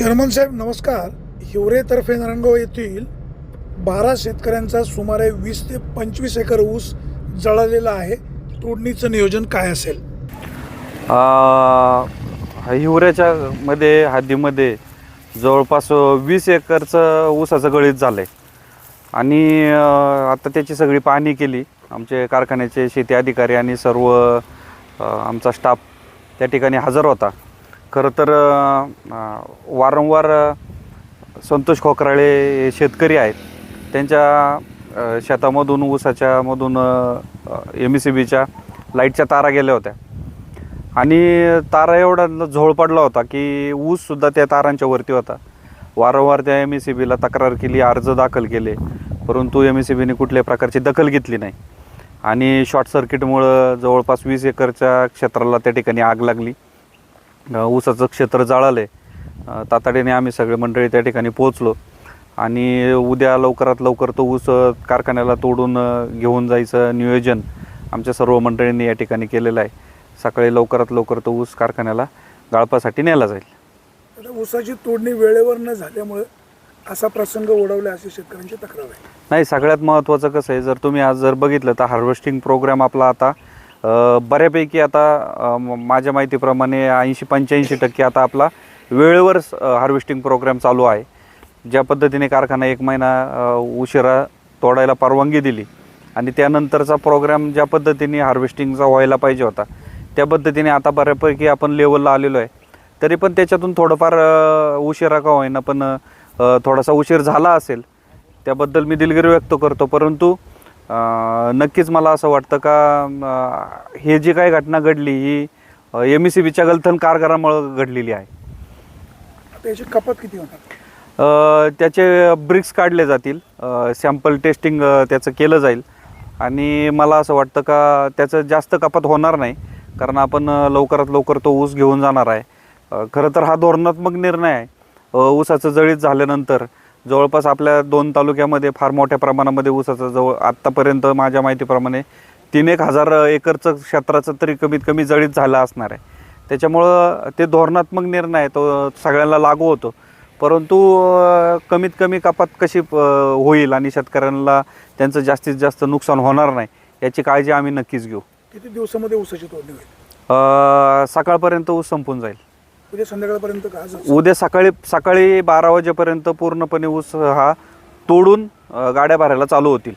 Chairman साहेब नमस्कार. हिवरेतर्फे नारायणगाव येथील बारा शेतकऱ्यांचा सुमारे वीस ते पंचवीस एकर ऊस जळालेला आहे. तोडणीचं नियोजन काय असेल? हिवऱ्याच्या मध्ये हद्दीमध्ये जवळपास वीस एकरचं ऊसाचं गळीत झालं आहे आणि आता त्याची सगळी पाहणी केली. आमचे कारखान्याचे शेती अधिकारी आणि सर्व आमचा स्टाफ त्या ठिकाणी हजर होता. खरं तर वारंवार संतोष खोकराळे हे शेतकरी आहेत. त्यांच्या शेतामधून ऊसाच्या मधून एम सी बीच्या लाईटच्या तारा गेल्या होत्या. आणि तारा एवढा झोळ पडला होता की ऊससुद्धा त्या तारांच्या वरती होता. वारंवार त्या एम एस सी बीला तक्रार केली अर्ज दाखल केले परंतु एम एस सी बीने कुठल्याही प्रकारची दखल घेतली नाही. आणि शॉर्ट सर्किटमुळं जवळपास वीस एकरच्या क्षेत्राला त्या ठिकाणी आग लागली. ऊसाचं क्षेत्र जाळालं आहे तातडीने आम्ही सगळे मंडळी त्या ठिकाणी पोहोचलो. आणि उद्या लवकरात लवकर तो ऊस कारखान्याला तोडून घेऊन जायचं नियोजन आमच्या सर्व मंडळींनी या ठिकाणी केलेलं आहे. सकाळी लवकरात लवकर तो ऊस कारखान्याला गाळपासाठी नेला जाईल. ऊसाची तोडणी वेळेवर न झाल्यामुळे असा प्रसंग ओढवला अशी शेतकऱ्यांची तक्रार आहे. नाही सगळ्यात महत्त्वाचं कसं आहे जर तुम्ही आज जर बघितलं तर हार्वेस्टिंग प्रोग्राम आपला आता बऱ्यापैकी आता माझ्या माहितीप्रमाणे ऐंशी पंच्याऐंशी टक्के आता आपला वेळेवर हार्वेस्टिंग प्रोग्राम चालू आहे. ज्या पद्धतीने कारखाना एक महिना उशिरा तोडायला परवानगी दिली आणि त्यानंतरचा प्रोग्राम ज्या पद्धतीने हार्वेस्टिंगचा व्हायला पाहिजे होता त्या पद्धतीने आता बऱ्यापैकी आपण लेवलला आलेलो आहे. तरी पण त्याच्यातून थोडंफार उशिरा का होईना पण थोडासा उशीर झाला असेल त्याबद्दल मी दिलगिरी व्यक्त करतो. परंतु नक्कीच मला असं वाटतं का हे जी काही घटना घडली ही एम ई सी बीच्या गलथन कारभारामुळं घडलेली आहे. आता याची कपात किती होणार त्याचे ब्रिक्स काढले जातील. सॅम्पल टेस्टिंग त्याचं केलं जाईल. आणि मला असं वाटतं का त्याचं जास्त कपात होणार नाही. कारण आपण लवकरात लवकर तो ऊस घेऊन जाणार आहे. खरं तर हा धोरणात्मक निर्णय आहे. ऊसाचं जळीत झाल्यानंतर जवळपास आपल्या दोन तालुक्यामध्ये फार मोठ्या प्रमाणामध्ये ऊसाचं जवळ आत्तापर्यंत माझ्या माहितीप्रमाणे तीन एक हजार एकरचं क्षेत्राचं तरी कमीत कमी जळीत झालं असणार आहे. त्याच्यामुळं ते धोरणात्मक निर्णय तो सगळ्यांना लागू होतो. परंतु कमीत कमी कपात कशी होईल आणि शेतकऱ्यांना त्यांचं जास्तीत जास्त नुकसान होणार नाही याची काळजी आम्ही नक्कीच घेऊ. किती दिवसामध्ये ऊसाची तोडणी होईल? सकाळपर्यंत ऊस संपून जाईल. उद्या संध्याकाळपर्यंत का? आज उद्या सकाळी सकाळी बारा वाजेपर्यंत पूर्णपणे ऊस हा तोडून अ, गाड्या भरायला चालू होतील.